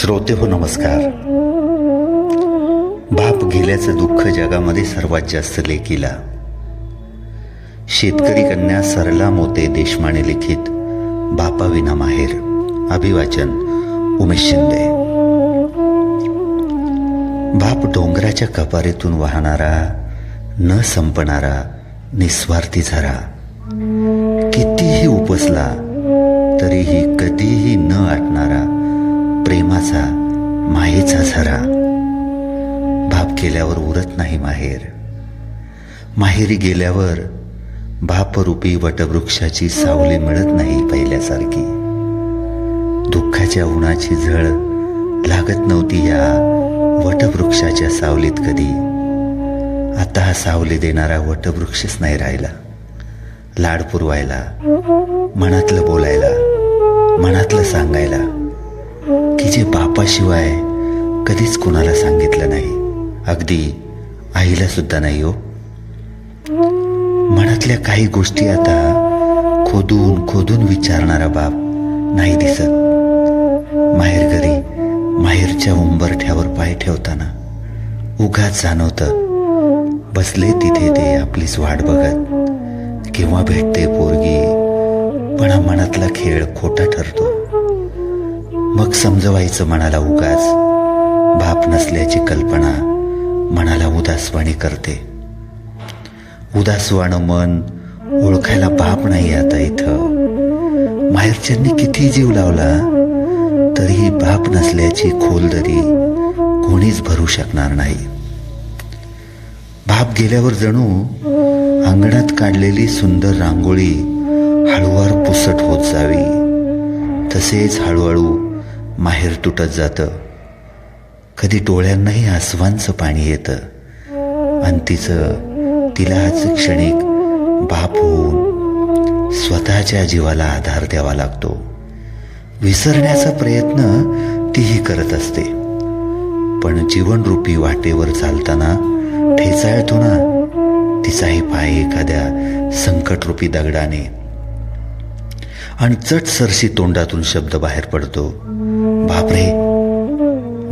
श्रोते हो नमस्कार. बाप गेल्याचं दुःख जगामध्ये सर्वात जास्त लेखीला शेतकरी कन्या सरला मोते देशमाने लिखित बापाविना माहेर. अभिवाचन उमेश शिंदे. बाप डोंगराच्या कपारीतून वाहणारा न संपणारा निस्वार्थी झरा. कितीही उपसला तरीही कधीही न आटणारा माझा मायेचा झरा. बाप गेल्यावर उरत नाही माहेर. माहेरी गेल्यावर बापरूपी वटवृक्षाची सावली मिळत नाही पहिल्यासारखी. दुःखाच्या उन्हाची झळ लागत नव्हती या वटवृक्षाच्या सावलीत कधी. आता हा सावली देणारा वटवृक्षच नाही राहिला. लाड पुरवायला मनातलं बोलायला मनातलं सांगायला. तिचे बापाशिवाय कधीच कोणाला सांगितलं नाही. अगदी आईला सुद्धा नाही हो. मनातल्या काही गोष्टी आता खोदून खोदून विचारणारा बाप नाही दिसत. माहेर घरी माहेरच्या उंबरठ्यावर पाय ठेवताना उगाच जाणवतं बसले तिथे ते आपलीच वाट बघत. केव्हा भेटते पोरगी पण हा मनातला खेळ खोटा ठरतो. मग समजवायचं मनाला उगाच. बाप नसल्याची कल्पना मनाला उदासवाणी करते. उदासवाणं मन ओळखायला बाप नाही आता इथं. माहेरच्यांनी किती जीव लावला तरीही बाप नसल्याची खोलदरी कोणीच भरू शकणार नाही. बाप गेल्यावर जणू अंगणात काढलेली सुंदर रांगोळी हळूवार पुसट होत जावी. तसेच हळूहळू माहेर तुटत जातं. कधी डोळ्यांनाही आसवांचं पाणी येतं. आणि तिचं तिलाच क्षणिक बाप होऊन स्वतःच्या जीवाला आधार द्यावा लागतो. विसरण्याचा प्रयत्न तीही करत असते. पण जीवनरूपी वाटेवर चालताना ठेचाळतो ना तिचाही पाय एखाद्या संकटरूपी दगडाने. आणि चटसरशी तोंडातून शब्द बाहेर पडतो. बापरे.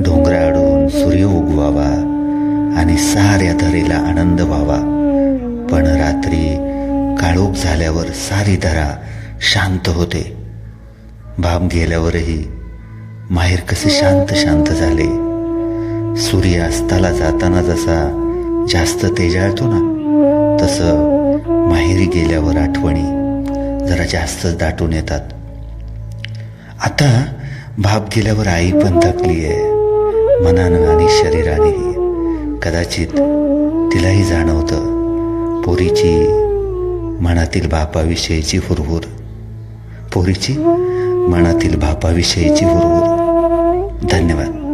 डोंगराडून सूर्य उगवावा आणि साऱ्या धरेला आनंद व्हावा. पण रात्री काळोख झाल्यावर सारी धरा शांत होते. बाप गेल्यावरही माहेर कसे शांत शांत झाले. सूर्य अस्ताला जाताना जसा जास्त तेजाळतो ना तसं माहेरी गेल्यावर आठवणी जरा जास्तच दाटून येतात. आता बाप गेल्यावर आई पण थकली आहे. मनानं आणि शरीरानेही. कदाचित तिलाही जाणवतं पोरीची मनातील बापाविषयीची हुरहुर. पोरीची मनातील बापाविषयीची हुरहुर. धन्यवाद.